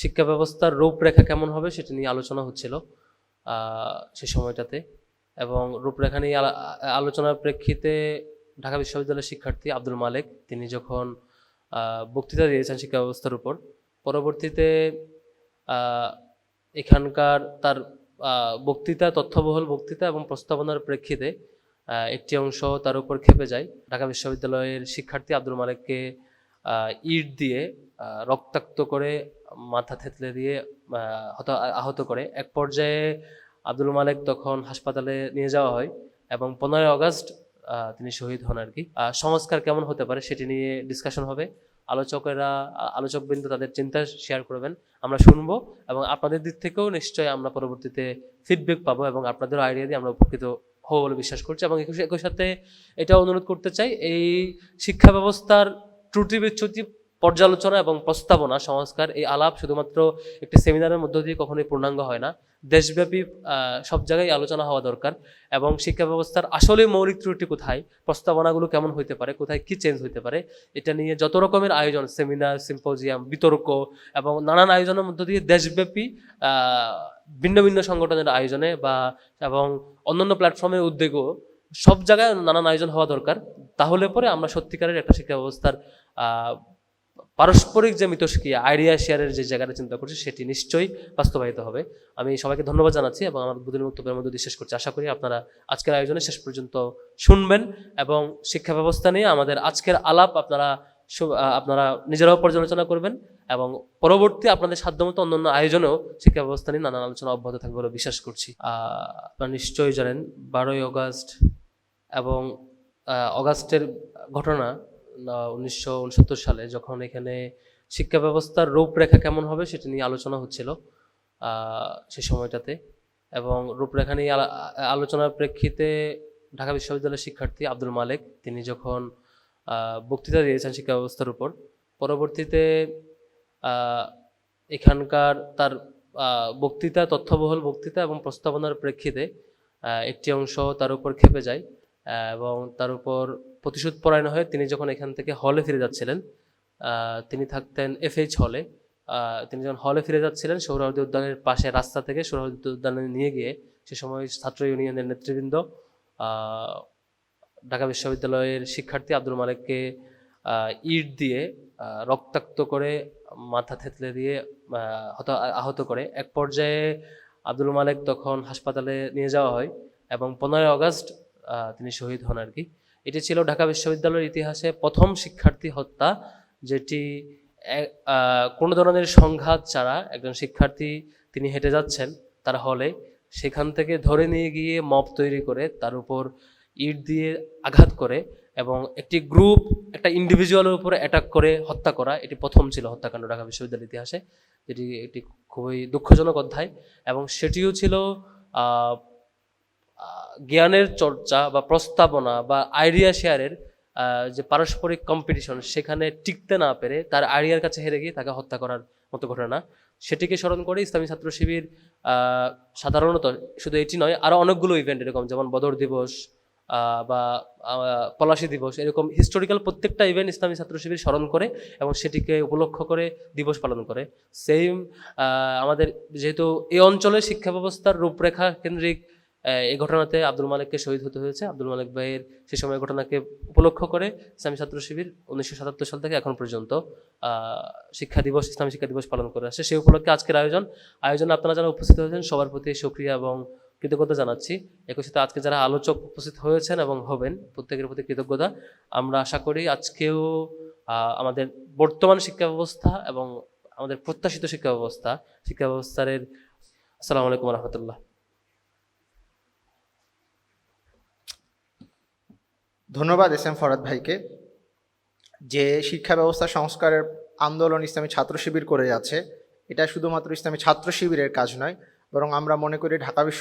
শিক্ষা ব্যবস্থার রূপরেখা কেমন হবে সেটা নিয়ে আলোচনা হচ্ছিল সে সময়টাতে। এবং রূপরেখা নিয়ে আলোচনার প্রেক্ষিতে ঢাকা বিশ্ববিদ্যালয়ের শিক্ষার্থী আব্দুল মালেক, তিনি যখন বক্তৃতা দিয়েছেন শিক্ষা ব্যবস্থার উপর, পরবর্তীতে এখানকার তার বক্তৃতা, তথ্যবহুল বক্তৃতা এবং প্রস্তাবনার প্রেক্ষিতে একটি অংশ তার উপর খেপে যায়। ঢাকা বিশ্ববিদ্যালয়ের শিক্ষার্থী আব্দুল মালেককে ইট দিয়ে রক্তাক্ত করে মাথা থেতলে দিয়ে হত আহত করে। এক পর্যায়ে আব্দুল মালেক তখন হাসপাতালে নিয়ে যাওয়া হয় এবং পনেরোই আগস্ট আহ, তিনি শহীদ হন আর কি সংস্কার কেমন হতে পারে সেটি নিয়ে ডিসকাশন হবে। আলোচকেরা আলোচকবৃন্দ তাদের চিন্তা শেয়ার করবেন। আমরা শুনব এবং আপনাদের দিক থেকেও নিশ্চয়ই আমরা পরবর্তীতে ফিডব্যাক পাবো এবং আপনাদের আইডিয়া দিয়ে আমরা উপকৃত হব বলে বিশ্বাস করছি এবং একই সাথে এটা অনুরোধ করতে চাই এই শিক্ষা ব্যবস্থার ত্রুটি বিচ্যুতি পর্যালোচনা এবং প্রস্তাবনা, সংস্কার, এই আলাপ শুধুমাত্র একটি সেমিনারের মধ্য দিয়ে কখনোই পূর্ণাঙ্গ হয় না। দেশব্যাপী সব জায়গায় আলোচনা হওয়া দরকার এবং শিক্ষা ব্যবস্থার আসলে মৌলিক ত্রুটি কোথায়, প্রস্তাবনাগুলো কেমন হইতে পারে, কোথায় কি চেঞ্জ হইতে পারে, এটা নিয়ে যত রকমের আয়োজন সেমিনার সিম্পোজিয়াম বিতর্ক এবং নানান আয়োজনের মধ্য দিয়ে দেশব্যাপী ভিন্ন ভিন্ন সংগঠনের আয়োজনে বা এবং অন্যান্য প্ল্যাটফর্মের উদ্যোগও সব জায়গায় নানান আয়োজন হওয়া দরকার। তাহলে পরে আমরা সত্যিকারের একটা শিক্ষা ব্যবস্থার পারস্পরিক যে মিতস্ক্রিয়া আইডিয়া শেয়ারের যে জায়গাটা চিন্তা করছি, সেটি নিশ্চয়ই বাস্তবায়িত হবে। আমি সবাইকে ধন্যবাদ জানাচ্ছি এবং আমার দুদিন বক্তব্যের মধ্যে শেষ করছি। আশা করি আপনারা আজকের আয়োজনে শেষ পর্যন্ত শুনবেন এবং শিক্ষা ব্যবস্থা নিয়ে আমাদের আজকের আলাপ আপনারা আপনারা নিজেরাও পর্যালোচনা করবেন এবং পরবর্তী আপনাদের সাধ্যমতো অন্যান্য আয়োজনেও শিক্ষা ব্যবস্থা নিয়ে নানান আলোচনা অব্যাহত থাকবে বলে বিশ্বাস করছি। আপনারা নিশ্চয়ই জানেন, বারোই অগাস্ট এবং অগাস্টের ঘটনা উনিশশো উনসত্তর সালে যখন এখানে শিক্ষা ব্যবস্থার রূপরেখা কেমন হবে সেটা নিয়ে আলোচনা হচ্ছিল সে সময়টাতে। এবং রূপরেখা নিয়ে আলা- আলোচনার প্রেক্ষিতে ঢাকা বিশ্ববিদ্যালয়ের শিক্ষার্থী আব্দুল মালেক, তিনি যখন বক্তৃতা দিয়েছেন শিক্ষা ব্যবস্থার উপর, পরবর্তীতে এখানকার তার বক্তৃতা, তথ্যবহুল বক্তৃতা এবং প্রস্তাবনার প্রেক্ষিতে একটি অংশ তার উপর খেপে যায়। এবং তার উপর প্রতিশোধ পরায়ণ হয়ে তিনি যখন এখান থেকে হলে ফিরে যাচ্ছিলেন তিনি থাকতেন এফএইচ হলে তিনি যখন হলে ফিরে যাচ্ছিলেন সৌরাবতী উদ্যানের পাশে রাস্তা থেকে সৌরাবতী উদ্যানে নিয়ে গিয়ে সে সময় ছাত্র ইউনিয়নের নেতৃবৃন্দ ঢাকা বিশ্ববিদ্যালয়ের শিক্ষার্থী আব্দুল মালেককে ইট দিয়ে রক্তাক্ত করে মাথা থেতলে দিয়ে হত আহত করে। এক পর্যায়ে আব্দুল মালেক তখন হাসপাতালে নিয়ে যাওয়া হয় এবং পনেরোই আগস্ট আহ, তিনি শহীদ হন আর কি এটি ছিল ঢাকা বিশ্ববিদ্যালয়ের ইতিহাসে প্রথম শিক্ষার্থী হত্যা, যেটি কোনো ধরনের সংঘাত ছাড়া একজন শিক্ষার্থী তিনি হেঁটে যাচ্ছেন তার হলে। সেখান থেকে ধরে নিয়ে গিয়ে মপ তৈরি করে তার উপর ইট দিয়ে আঘাত করে এবং একটি গ্রুপ, একটা ইন্ডিভিজুয়ালের উপরে অ্যাটাক করে হত্যা করা। এটি প্রথম ছিল হত্যাকাণ্ড ঢাকা বিশ্ববিদ্যালয়ের ইতিহাসে, যেটি একটি খুবই দুঃখজনক অধ্যায়। এবং সেটিও ছিল জ্ঞানের চর্চা বা প্রস্তাবনা বা আইডিয়া শেয়ারের যে পারস্পরিক কম্পিটিশন সেখানে টিকতে না পেরে তার আইডিয়ার কাছে হেরে গিয়ে তাকে হত্যা করার মতো ঘটনা। সেটিকে স্মরণ করে, ইসলামী ছাত্র শিবির সাধারণত শুধু এটি নয় আরও অনেকগুলো ইভেন্ট এরকম, যেমন বদর দিবস বা পলাশী দিবস, এরকম হিস্টোরিক্যাল প্রত্যেকটা ইভেন্ট ইসলামী ছাত্র শিবির স্মরণ করে এবং সেটিকে উপলক্ষ করে দিবস পালন করে। সেম আমাদের যেহেতু এই অঞ্চলে শিক্ষা ব্যবস্থার রূপরেখা কেন্দ্রিক এই ঘটনাতে আব্দুল মালিককে শহীদ হতে হয়েছে। আব্দুল মালিক ভাইয়ের সে সময় ঘটনাকে উপলক্ষ করে ইসলামী ছাত্র শিবির উনিশশো সাতাত্তর সাল থেকে এখন পর্যন্ত শিক্ষা দিবস, ইসলামী শিক্ষা দিবস পালন করে আসছে। সেই উপলক্ষে আজকের আয়োজন। আয়োজনে আপনারা যারা উপস্থিত হয়েছেন, সবার প্রতি সুক্রিয়া এবং কৃতজ্ঞতা জানাচ্ছি। একই সাথে আজকে যারা আলোচক উপস্থিত হয়েছেন এবং হবেন, প্রত্যেকের প্রতি কৃতজ্ঞতা। আমরা আশা করি আজকেও আমাদের বর্তমান শিক্ষা ব্যবস্থা এবং আমাদের প্রত্যাশিত শিক্ষা ব্যবস্থা, শিক্ষা ব্যবস্থার আসসালামু আলাইকুম রহমতুল্লাহ। ধন্যবাদ এস এম ফরাদ ভাইকে যে শিক্ষা ব্যবস্থা সংস্কারের আন্দোলন ইসলামী ছাত্র শিবির করে যাচ্ছে। এটা শুধুমাত্র ইসলামী ছাত্র শিবিরের কাজ নয়, বরং আমরা মনে করি ঢাকা বিশ্ব